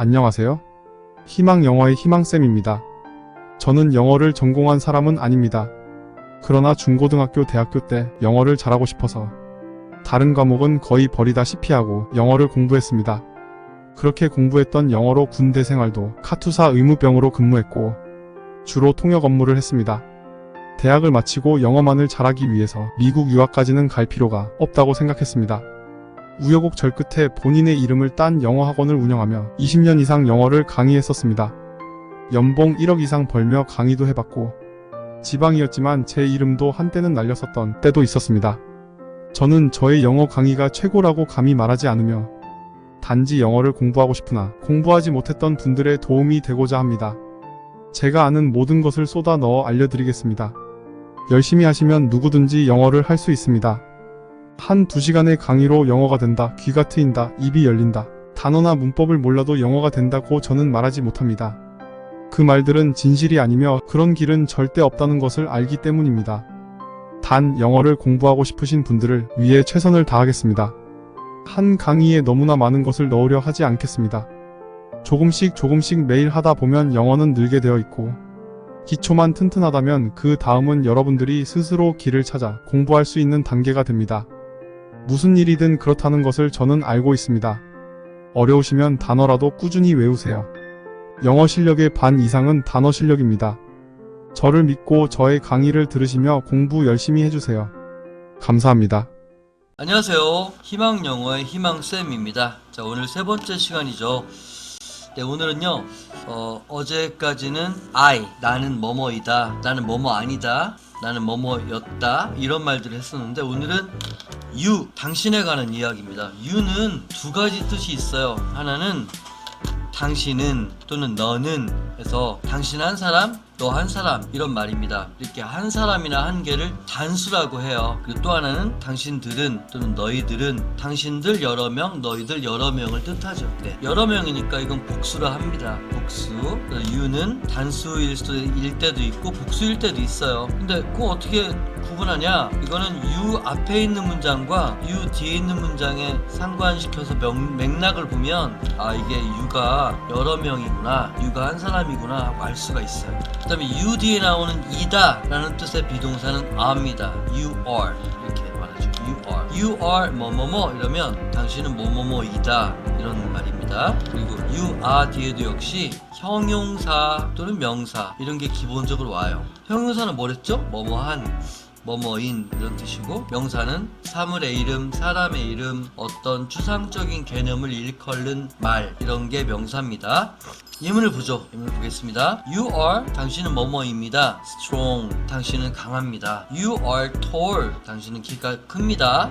안녕하세요. 희망 영어의 희망쌤입니다. 저는 영어를 전공한 사람은 아닙니다. 그러나 중고등학교, 대학교 때 영어를 잘하고 싶어서 다른 과목은 거의 버리다시피 하고 영어를 공부했습니다. 그렇게 공부했던 영어로 군대 생활도 카투사 의무병으로 근무했고 주로 통역 업무를 했습니다. 대학을 마치고 영어만을 잘하기 위해서 미국 유학까지는 갈 필요가 없다고 생각했습니다. 우여곡절 끝에 본인의 이름을 딴 영어 학원을 운영하며 20년 이상 영어를 강의했었습니다. 연봉 1억 이상 벌며 강의도 해봤고 지방이었지만 제 이름도 한때는 날렸었던 때도 있었습니다. 저는 저의 영어 강의가 최고라고 감히 말하지 않으며 단지 영어를 공부하고 싶으나 공부하지 못했던 분들의 도움이 되고자 합니다. 제가 아는 모든 것을 쏟아 넣어 알려드리겠습니다. 열심히 하시면 누구든지 영어를 할 수 있습니다. 한 두 시간의 강의로 영어가 된다, 귀가 트인다, 입이 열린다. 단어나 문법을 몰라도 영어가 된다고 저는 말하지 못합니다. 그 말들은 진실이 아니며 그런 길은 절대 없다는 것을 알기 때문입니다. 단 영어를 공부하고 싶으신 분들을 위해 최선을 다하겠습니다. 한 강의에 너무나 많은 것을 넣으려 하지 않겠습니다. 조금씩 조금씩 매일 하다 보면 영어는 늘게 되어 있고 기초만 튼튼하다면 그 다음은 여러분들이 스스로 길을 찾아 공부할 수 있는 단계가 됩니다. 무슨 일이든 그렇다는 것을 저는 알고 있습니다. 어려우시면 단어라도 꾸준히 외우세요. 영어 실력의 반 이상은 단어 실력입니다. 저를 믿고 저의 강의를 들으시며 공부 열심히 해주세요. 감사합니다. 안녕하세요. 희망 영어의 희망 쌤입니다. 자, 오늘 세 번째 시간이죠. 네, 오늘은요, 어, 어제까지는 I, 나는 뭐뭐이다, 나는 뭐뭐 아니다, 나는 뭐뭐였다, 이런 말들을 했었는데, 오늘은 you, 당신에 관한 이야기입니다. you는 두 가지 뜻이 있어요. 하나는 당신은 또는 너는 해서 당신 한 사람, 너한 사람 이런 말입니다. 이렇게 한 사람이나 한 개를 단수라고 해요. 그리고 또 하나는 당신들은 또는 너희들은 당신들 여러 명, 너희들 여러 명을 뜻하죠. 네, 여러 명이니까 이건 복수라 합니다. 복수. you는 단수일 수도 일 때도 있고 복수일 때도 있어요. 근데 그거 어떻게 구분하냐? 이거는 you 앞에 있는 문장과 you 뒤에 있는 문장에 상관시켜서 명- 맥락을 보면 아 이게 you가 여러 명이구나, you가 한 사람이구나 하고 알 수가 있어요. 그 다음에 you 뒤에 나오는 이다 라는 뜻의 비동사는 are입니다. you are 이렇게 말하죠. you are. you are 뭐뭐뭐 이러면 당신은 뭐뭐뭐이다 이런 말입니다. 그리고 you are 뒤에도 역시 형용사 또는 명사 이런 게 기본적으로 와요. 형용사는 뭐랬죠? 뭐뭐한 뭐뭐인 이런 뜻이고 명사는 사물의 이름, 사람의 이름, 어떤 추상적인 개념을 일컬는 말 이런 게 명사입니다. 예문을 보죠. 예문을 보겠습니다. You are 당신은 뭐뭐입니다. Strong 당신은 강합니다. You are tall 당신은 키가 큽니다.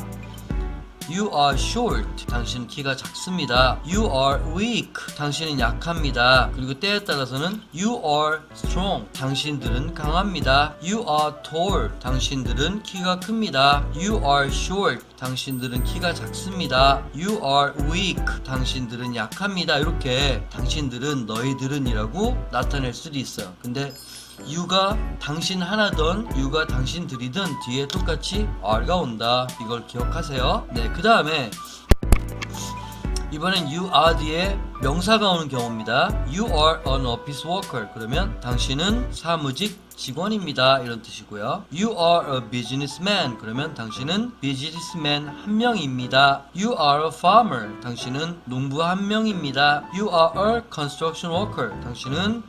You are short. 당신은 키가 작습니다. You are weak. 당신은 약합니다. 그리고 때에 따라서는 You are strong. 당신들은 강합니다. You are tall. 당신들은 키가 큽니다. You are short. 당신들은 키가 작습니다. You are weak. 당신들은 약합니다. 이렇게 당신들은 너희들은이라고 나타낼 수도 있어요. 근데 유가 당신 하나든 유가 당신들이든 뒤에 똑같이 R가 온다. 이걸 기억하세요. 네, 그 다음에 이번엔 you are 뒤에 명사가 오는 경우입니다. You are an office worker. 그러면 당신은 사무직 직원입니다. 이런 뜻이고요. You are a businessman. 그러면 당신은 businessman 한 명입니다. You are a farmer. 당신은 농부 한 명입니다. You are a construction worker. 당신은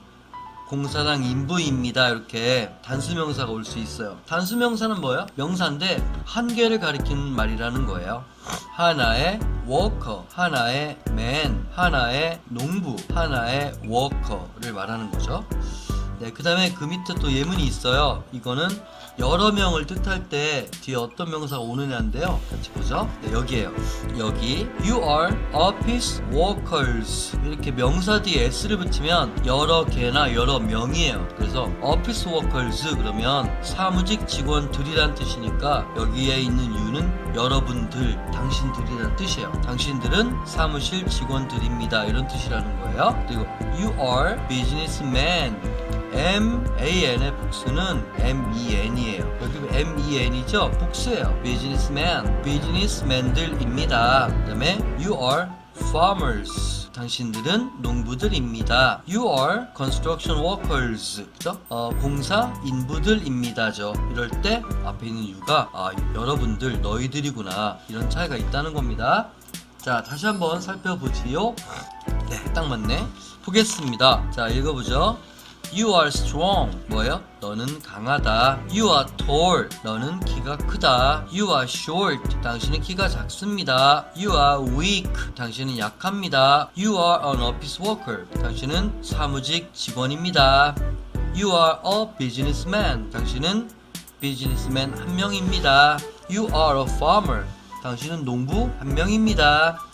공사장 인부입니다. 이렇게 단수명사가 올 수 있어요. 단수명사는 뭐예요? 명사인데 한 개를 가리키는 말이라는 거예요. 하나의 워커, 하나의 맨, 하나의 농부, 하나의 워커를 말하는 거죠. 네, 그 다음에 그 밑에 또 예문이 있어요. 이거는 여러 명을 뜻할 때 뒤에 어떤 명사가 오느냐인데요. 같이 보죠. 네, 여기에요. 여기 You are office workers 이렇게 명사 뒤에 s를 붙이면 여러 개나 여러 명이에요. 그래서 office workers 그러면 사무직 직원들이란 뜻이니까 여기에 있는 you는 여러분들, 당신들이란 뜻이에요. 당신들은 사무실 직원들입니다. 이런 뜻이라는 거예요. 그리고 You are businessman M-A-N의 복수는 M-E-N이에요. 여기 M-E-N이죠? 복수예요. businessman, businessman들입니다. 그 다음에 you are farmers. 당신들은 농부들입니다. You are construction workers. 그죠? 어, 공사 인부들입니다죠. 이럴 때 앞에 있는 you가 아, 여러분들, 너희들이구나. 이런 차이가 있다는 겁니다. 자, 다시 한번 살펴보지요. 네, 딱 맞네. 보겠습니다. 자, 읽어보죠. You are strong. 뭐예요? 너는 강하다. You are tall. 너는 키가 크다. You are short. 당신은 키가 작습니다. You are weak. 당신은 약합니다. You are an office worker. 당신은 사무직 직원입니다. You are a businessman. 당신은 비즈니스맨 한 명입니다. You are a farmer. 당신은 농부 한 명입니다.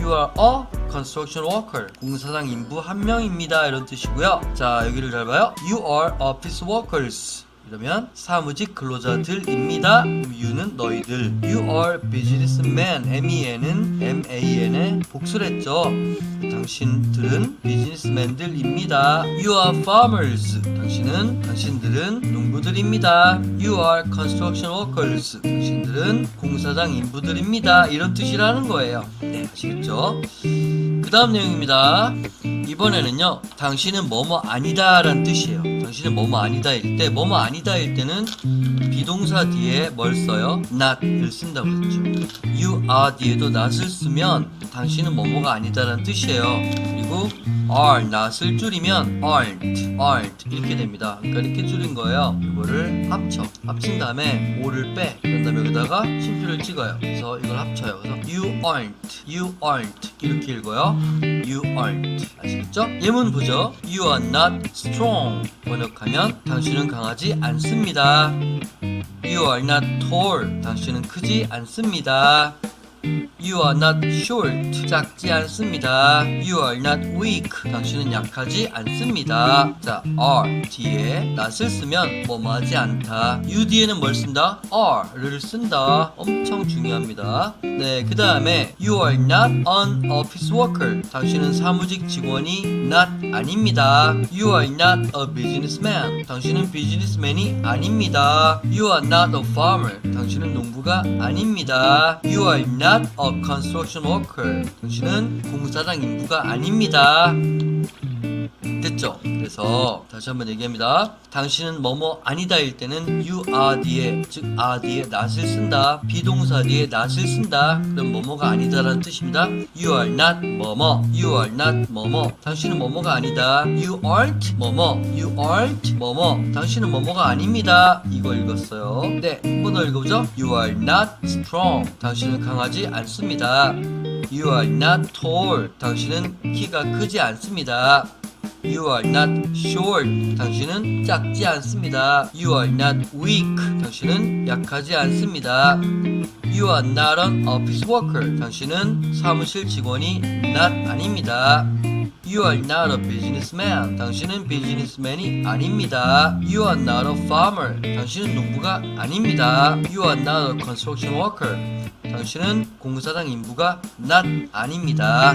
You are a construction worker. 공사장 인부 한 명입니다. 이런 뜻이고요. 자, 여기를 잘 봐요. You are office workers. 이러면 사무직 근로자들입니다. You는 너희들. You are businessman. M-E-N은 M-A-N의 복수를 했죠. 당신들은 비즈니스맨들입니다. You are farmers. 당신은 당신들은 농부들입니다. You are construction workers. 당신들은 공사장 인부들입니다. 이런 뜻이라는 거예요. 네, 아시겠죠? 그 다음 내용입니다. 이번에는요, 당신은 뭐뭐 아니다 라는 뜻이에요. 당신은 뭐뭐 아니다 일 때, 뭐뭐 아니다 일 때는 비동사 뒤에 뭘 써요? not을 쓴다고 했죠. you are 뒤에도 not을 쓰면 당신은 뭐뭐가 아니다 라는 뜻이에요. 그리고 are not을 줄이면 aren't, aren't 이렇게 됩니다. 그러니까 이렇게 줄인 거예요. 이거를 합쳐, 합친 다음에 o를 빼, 그런 다음에 여기다가 심표를 찍어요. 그래서 이걸 합쳐요. 그래서 you aren't, you aren't 이렇게 읽어요. You aren't 아시겠죠? 예문 보죠. You are not strong 번역하면 당신은 강하지 않습니다. You are not tall 당신은 크지 않습니다. You are not short. 작지 않습니다. You are not weak. 당신은 약하지 않습니다. 자, are 뒤에 not을 쓰면 뭐뭐하지 않다. You 뒤에는 뭘 쓴다? are를 쓴다. 엄청 중요합니다. 네, 그 다음에 You are not an office worker. 당신은 사무직 직원이 not 아닙니다. You are not a businessman. 당신은 비즈니스맨이 아닙니다. You are not a farmer. 당신은 농부가 아닙니다. You are not a construction worker. 당신은 공사장 인부가 아닙니다. 됐죠? 그래서 다시 한번 얘기합니다. 당신은 뭐뭐 아니다일 때는 you are 뒤에 즉 are 뒤에 not을 쓴다. 비동사 뒤에 not을 쓴다. 그럼 뭐뭐가 아니다라는 뜻입니다. You are not 뭐뭐. You are not 뭐뭐. 당신은 뭐뭐가 아니다. You aren't 뭐뭐. You aren't 뭐뭐. 당신은 뭐뭐가 아닙니다. 이거 읽었어요. 네, 한 번 더 읽어보죠. You are not strong. 당신은 강하지 않습니다. You are not tall. 당신은 키가 크지 않습니다. You are not short. 당신은 작지 않습니다. You are not weak. 당신은 약하지 않습니다. You are not an office worker. 당신은 사무실 직원이 not 아닙니다. You are not a businessman. 당신은 비즈니스맨이 아닙니다. You are not a farmer. 당신은 농부가 아닙니다. You are not a construction worker. 당신은 공사장 인부가 not 아닙니다.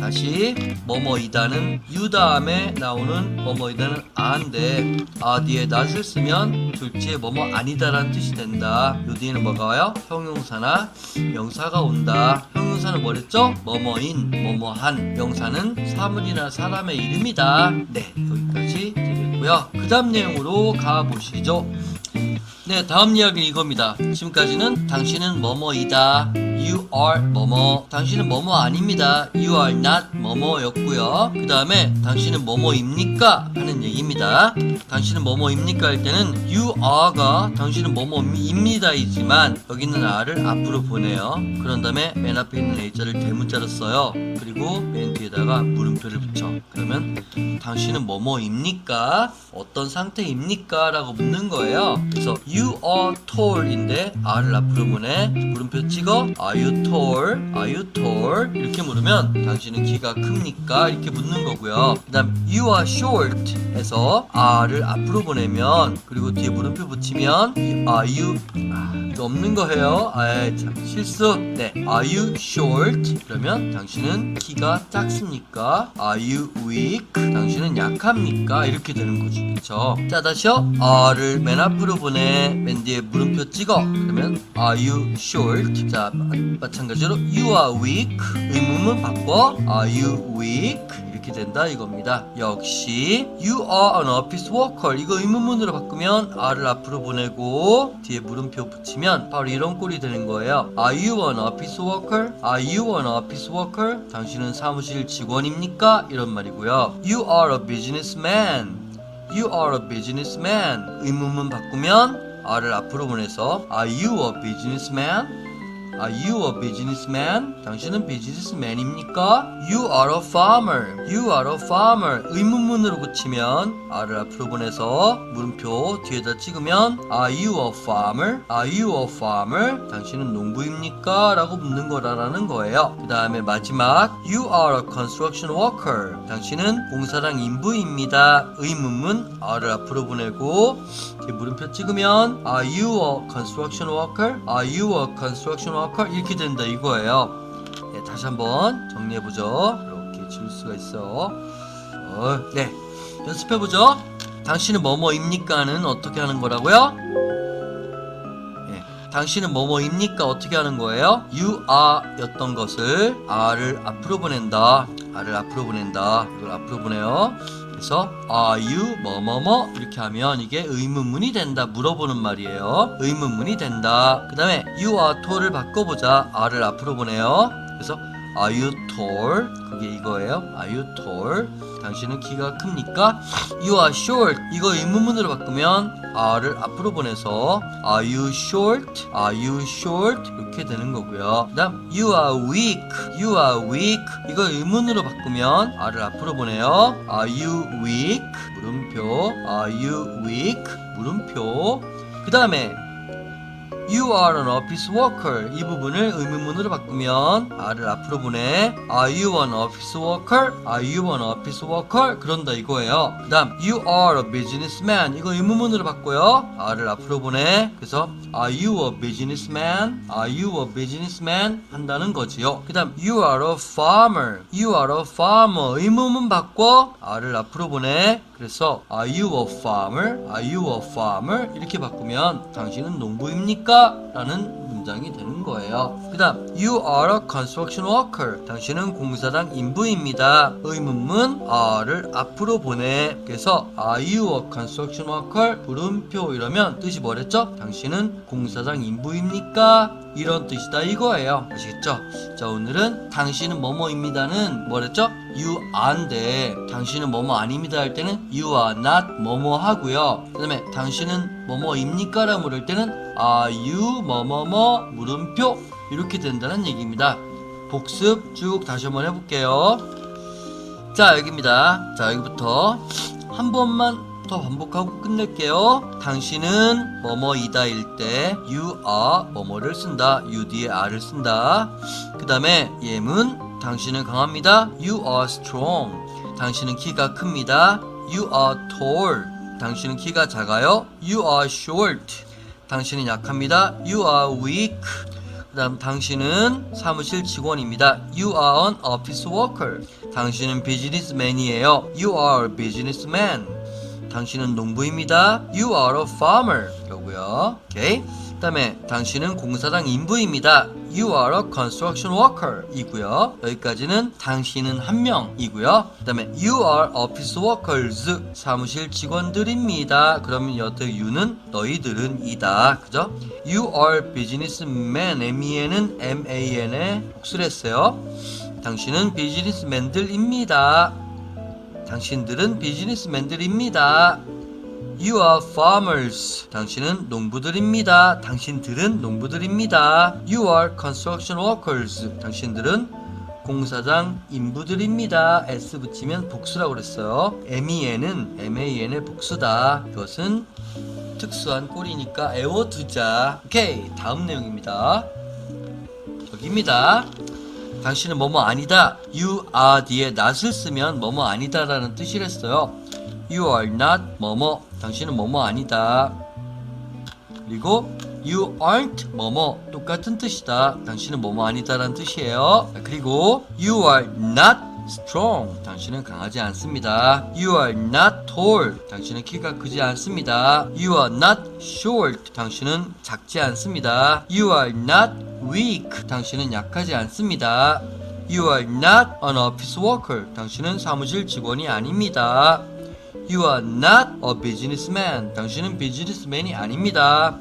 다시 뭐뭐이다는 you 다음에 나오는 뭐뭐이다는 아인데 아 뒤에 not을 쓰면 둘째 뭐뭐 아니다라는 뜻이 된다. 요 뒤에는 뭐가 와요? 형용사나 명사가 온다. 형용사는 뭐랬죠? 뭐뭐인, 뭐뭐한. 명사는 사물이나 사람의 이름이다. 네, 여기까지 되겠고요. 그 다음 내용으로 가보시죠. 네, 다음 이야기는 이겁니다. 지금까지는 당신은 뭐뭐이다. You are 뭐뭐. 당신은 뭐뭐 아닙니다. You are not 뭐뭐였고요. 그 다음에 당신은 뭐뭐입니까? 하는 얘기입니다. 당신은 뭐뭐입니까? 할 때는 you are가 당신은 뭐뭐입니다이지만 여기 있는 are를 앞으로 보내요. 그런 다음에 맨 앞에 있는 a자를 대문자로 써요. 그리고 맨 뒤에다가 물음표를 붙여. 그러면 당신은 뭐뭐입니까? 어떤 상태입니까? 라고 묻는 거예요. 그래서 you are tall인데 R을 앞으로 보내. 물음표 찍어. Are you tall? Are you tall? 이렇게 물으면 당신은 키가 큽니까? 이렇게 묻는 거고요. 그 다음 you are short 에서 R을 앞으로 보내면 그리고 뒤에 물음표 붙이면 Are you 아, 이거 없는 거예요. 아, 참 실수. 네. Are you short? 그러면 당신은 키가 작습니까? Are you weak? 당신은 약합니까? 이렇게 되는 거지. 그쵸? 자, 다시요. R을 맨 앞으로 보내. 맨 뒤에 물음표 찍어. 그러면 Are you short? 자, 마찬가지로 you are weak 의문문 바꿔 are you weak 이렇게 된다 이겁니다. 역시 you are an office worker 이거 의문문으로 바꾸면 are를 앞으로 보내고 뒤에 물음표 붙이면 바로 이런 꼴이 되는 거예요. Are you an office worker? Are you an office worker? 당신은 사무실 직원입니까? 이런 말이고요. You are a businessman. You are a businessman. 의문문 바꾸면 are를 앞으로 보내서 Are you a businessman? Are you a businessman? 당신은 비즈니스맨입니까? You are a farmer. You are a farmer. 의문문으로 고치면 R을 앞으로 보내서 물음표 뒤에다 찍으면 Are you a farmer? Are you a farmer? 당신은 농부입니까? 라고 묻는 거라는 거예요. 그 다음에 마지막 You are a construction worker. 당신은 공사장 인부입니다. 의문문 R을 앞으로 보내고 물음표 찍으면 Are you a construction worker? Are you a construction worker? 이렇게 된다 이거예요. 네, 다시 한번 정리해 보죠. 이렇게 지울 수가 있어. 어, 네, 연습해 보죠. 당신은 뭐뭐입니까는 어떻게 하는 거라고요? 네, 당신은 뭐뭐입니까? 어떻게 하는 거예요? You are 였던 것을 are를 앞으로 보낸다. are를 앞으로 보낸다. 이걸 앞으로 보내요. 그래서 are you 뭐뭐뭐 이렇게 하면 이게 의문문이 된다 물어보는 말이에요. 의문문이 된다. 그 다음에 you are tall을 바꿔보자. Are를 앞으로 보내요. 그래서 are you tall 그게 이거예요 are you tall 당신은 키가 큽니까 you are short 이거 의문문으로 바꾸면 are를 앞으로 보내서 are you short are you short 이렇게 되는 거고요 그 다음 you are weak you are weak 이거 의문으로 바꾸면 are를 앞으로 보내요 are you weak 물음표 are you weak 물음표 그 다음에 You are an office worker. 이 부분을 의문문으로 바꾸면 R을 앞으로 보내. Are you an office worker? Are you an office worker? 그런다 이거예요. 그 다음 You are a businessman. 이거 의문문으로 바꿔요. R을 앞으로 보내. 그래서 Are you a businessman? Are you a businessman? 한다는 거지요. 그 다음 You are a farmer. You are a farmer. 의문문 바꿔 R을 앞으로 보내. 그래서 Are you a farmer? Are you a farmer? 이렇게 바꾸면 당신은 농부입니까? 라는 문장이 되는 거예요. 그 다음 You are a construction worker. 당신은 공사장 인부입니다. 의문문 are를 앞으로 보내. 그래서 Are you a construction worker? 물음표 이러면 뜻이 뭐랬죠? 당신은 공사장 인부입니까? 이런 뜻이다 이거예요. 아시겠죠? 자 오늘은 당신은 뭐뭐입니다는 뭐랬죠? You are인데 당신은 뭐뭐 아닙니다 할 때는 You are not 뭐뭐 하고요. 그 다음에 당신은 뭐뭐입니까? 라고 물을 때는 Are you 뭐뭐뭐 물음표 이렇게 된다는 얘기입니다. 복습 쭉 다시 한번 해볼게요. 자 여기입니다. 자 여기부터 한 번만 더 반복하고 끝낼게요. 당신은 뭐뭐이다일 때 you are 뭐뭐를 쓴다. you 뒤에 are를 쓴다. 그 다음에 예문 당신은 강합니다. you are strong. 당신은 키가 큽니다. you are tall. 당신은 키가 작아요. you are short. 당신은 약합니다. you are weak. 그 다음 당신은 사무실 직원입니다. You are an office worker. 당신은 비즈니스맨이에요. You are a businessman. 당신은 농부입니다. You are a farmer. 이거고요. 오케이. 그 다음에 당신은 공사장 인부입니다. You are a construction worker 이고요. 여기까지는 당신은 한 명이고요. 그 다음에 You are office workers 사무실 직원들입니다. 그러면 여태 you는 너희들은 이다. 그죠? You are businessman MEN은 MAN에 복수를 했어요. 당신은 비즈니스맨들입니다. 당신들은 비즈니스맨들입니다. You are farmers. 당신은 농부들입니다. 당신들은 농부들입니다. You are construction workers. 당신들은 공사장 인부들입니다. S 붙이면 복수라고 그랬어요. MEN은 MAN의 복수다. 이것은 특수한 꼴이니까 애워두자. 오케이. 다음 내용입니다. 여기입니다. 당신은 뭐뭐 아니다. You are 뒤에 not을 쓰면 뭐뭐 아니다라는 뜻이랬어요. You are not 뭐뭐. 당신은 뭐뭐 아니다. 그리고 You aren't 뭐뭐 똑같은 뜻이다. 당신은 뭐뭐 아니다라는 뜻이에요. 그리고 You are not strong. 당신은 강하지 않습니다. You are not tall. 당신은 키가 크지 않습니다. You are not short. 당신은 작지 않습니다. You are not weak. 당신은 약하지 않습니다. You are not an office worker. 당신은 사무실 직원이 아닙니다. You are not a businessman. 당신은 비즈니스맨이 아닙니다.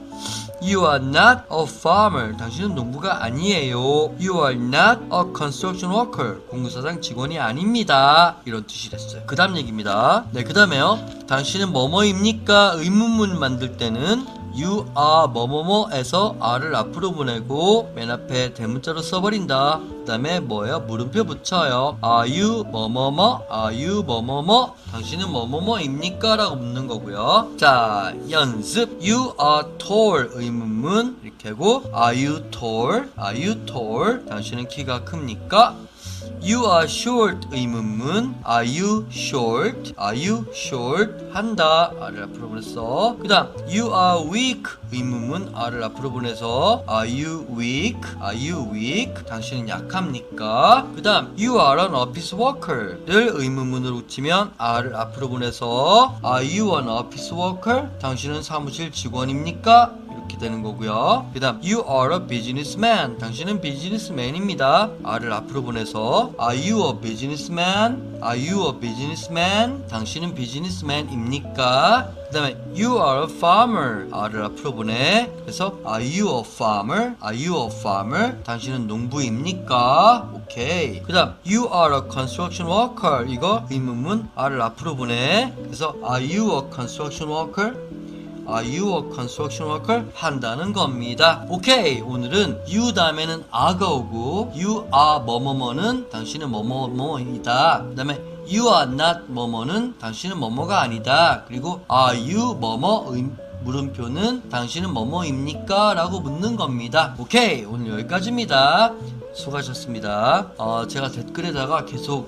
You are not a farmer. 당신은 농부가 아니에요. You are not a construction worker. 공사장 직원이 아닙니다. 이런 뜻이랬어요. 그 다음 얘기입니다. 네, 그 다음에요. 당신은 뭐뭐입니까? 의문문 만들 때는 You are 뭐뭐뭐에서 R을 앞으로 보내고 맨 앞에 대문자로 써버린다. 그 다음에 뭐예요? 물음표 붙여요. Are you 뭐뭐뭐? Are you 뭐뭐뭐? 당신은 뭐뭐뭐입니까? 라고 묻는 거고요. 자, 연습. You are tall 의문문 이렇게 하고 Are you tall? Are you tall? 당신은 키가 큽니까? You are short 의문문 Are you short? Are you short? 한다 R을 앞으로 보냈어 그 다음 You are weak 의문문 R을 앞으로 보내서 Are you weak? Are you weak? 당신은 약합니까? 그 다음 You are an office worker를 의문문으로 붙이면 R을 앞으로 보내서 Are you an office worker? 당신은 사무실 직원입니까? 이렇게 되는 거고요. 그 다음 you are a businessman. 당신은 비즈니스맨입니다. R을 앞으로 보내서 are you a businessman? Are you a businessman? 당신은 비즈니스맨입니까? 그 다음에 you are a farmer. R을 앞으로 보내. 그래서 are you a farmer? Are you a farmer? 당신은 농부입니까? 오케이. 그 다음 you are a construction worker. 이거 의문문 R을 앞으로 보내. 그래서 are you a construction worker? You a construction worker? 한다는 겁니다. 오케이. 오늘은 you 다음에는 are가 오고 you are 뭐뭐뭐는 당신은 뭐뭐뭐이다. 그 다음에 you are not 뭐뭐는 당신은 뭐뭐가 아니다. 그리고 are you 뭐뭐 의- 물음표는 당신은 뭐뭐입니까? 라고 묻는 겁니다. 오케이. 오늘 여기까지입니다. 수고하셨습니다. 어, 제가 댓글에다가 계속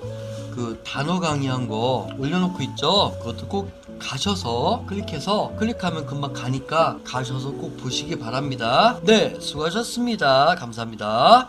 그 단어 강의한 거 올려놓고 있죠. 그것도 꼭 가셔서 클릭해서 클릭하면 금방 가니까 가셔서 꼭 보시기 바랍니다. 네, 수고하셨습니다. 감사합니다.